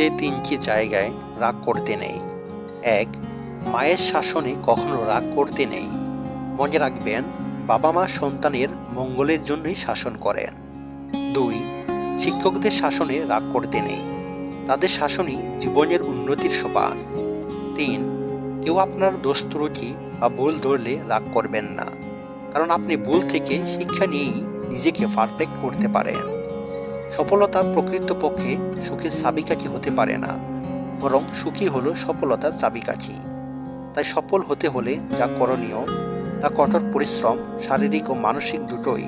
যে তিনটি জায়গায় রাগ করতে নেই। এক, মায়ের শাসনে কখনো রাগ করতে নেই। মনে রাখবেন বাবা মা সন্তানের মঙ্গলের জন্যই শাসন করেন। দুই, শিক্ষকদের শাসনে রাগ করতে নেই। তাদের শাসনই জীবনের উন্নতির সোপান। তিন, কেউ আপনার দোষ বা ভুল ধরলে রাগ করবেন না। কারণ আপনি ভুল থেকে শিক্ষা নিয়েই নিজেকে পারফেক্ট করতে পারেন। সফলতা প্রকৃতপক্ষে সুখের চাবিকাঠি হতে পারে না, বরং সুখী হলো সফলতার চাবিকাঠি। তাই সফল হতে হলে যা করণীয়, তা কঠোর পরিশ্রম, শারীরিক ও মানসিক দুটোই।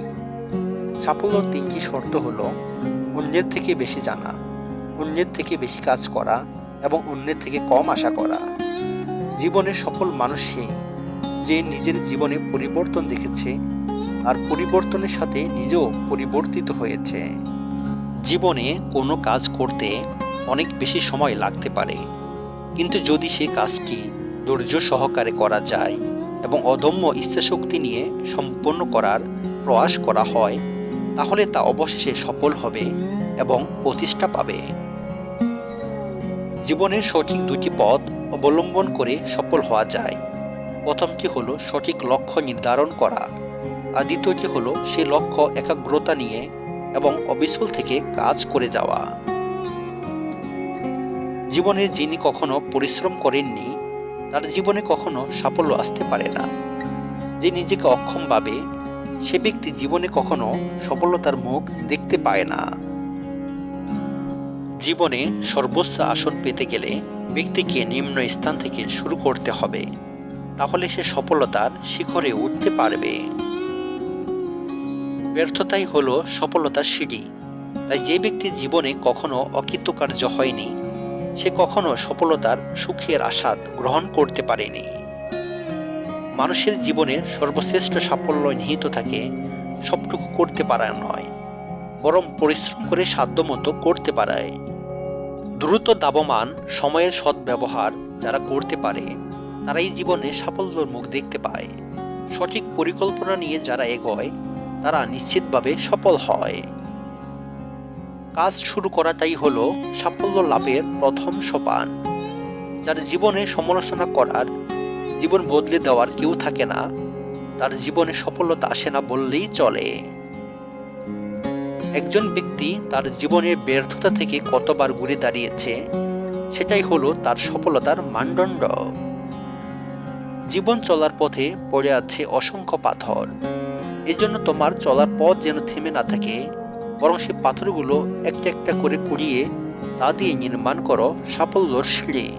সাফল্যর তিনটি শর্ত হলো অন্যের থেকে বেশি জানা, অন্যের থেকে বেশি কাজ করা এবং অন্যের থেকে কম আশা করা। জীবনে সফল মানুষ সে যে নিজের জীবনে পরিবর্তন দেখেছে আর পরিবর্তনের সাথে নিজেও পরিবর্তিত হয়েছে। জীবনে কোনো কাজ করতে অনেক বেশি সময় লাগতে পারে। কিন্তু যদি সে কাজটি ধৈর্য সহকারে করা যায় এবং অদম্য ইচ্ছাশক্তি নিয়ে সম্পন্ন করার প্রয়াস করা হয়, তাহলে তা অবশেষে সফল হবে এবং প্রতিষ্ঠা পাবে। জীবনের সঠিক দুটি পথ অবলম্বন করে সফল হওয়া যায়। প্রথমটি হলো সঠিক লক্ষ্য নির্ধারণ করা। আর দ্বিতীয়টি হলো সেই লক্ষ্য একাগ্রতা নিয়ে এবং অবিচল থেকে কাজ করে যাওয়া। জীবনের যিনি কখনো পরিশ্রম করেননি, তার জীবনে কখনো সাফল্য আসতে পারে না। যে নিজেকে অক্ষম ভাবে, সে ব্যক্তি জীবনে কখনো সফলতার মুখ দেখতে পায় না। জীবনে সর্বোচ্চ আসন পেতে গেলে ব্যক্তিকে নিম্ন স্থান থেকে শুরু করতে হবে, তাহলে সে সফলতার শিখরে উঠতে পারবে। ব্যর্থতাই হলো সফলতার সিঁড়ি। তাই যে ব্যক্তির জীবনে কখনো অকৃতকার্য হয়নি, সে কখনো সফলতার সুখের আস্বাদ গ্রহণ করতে পারেনি। মানুষের জীবনে সর্বশ্রেষ্ঠ সাফল্য নিহিত থাকে, সবটুকু করতে পারা নয়, বরং পরিশ্রম করে সাধ্যমতো করতে পারায়। দ্রুত দাবমান সময়ের সদ্ব্যবহার যারা করতে পারে, তারাই জীবনে সাফল্যর মুখ দেখতে পায়। সঠিক পরিকল্পনা নিয়ে যারা এগোয় তারা নিশ্চিতভাবে সফল হয়। কাজ শুরু করাটাই হলো সাফল্য লাভের প্রথম সোপান, যার জীবনে সমালোচনা করার, জীবন বদলে দেওয়ার কেউ থাকে না, তার জীবনে সফলতা আসে না বললেই চলে। একজন ব্যক্তি তার জীবনের ব্যর্থতা থেকে কতবার ঘুরে দাঁড়িয়েছে, সেটাই হলো তার সফলতার মানদণ্ড। জীবন চলার পথে পড়ে আছে অসংখ্য পাথর। এজন্য তোমার চলার পথ যেন থেমে না থাকে, বরং সে পাথরগুলো একটা একটা করে কুড়িয়ে তা দিয়ে নির্মাণ করো সাফল্যর সিঁড়ি।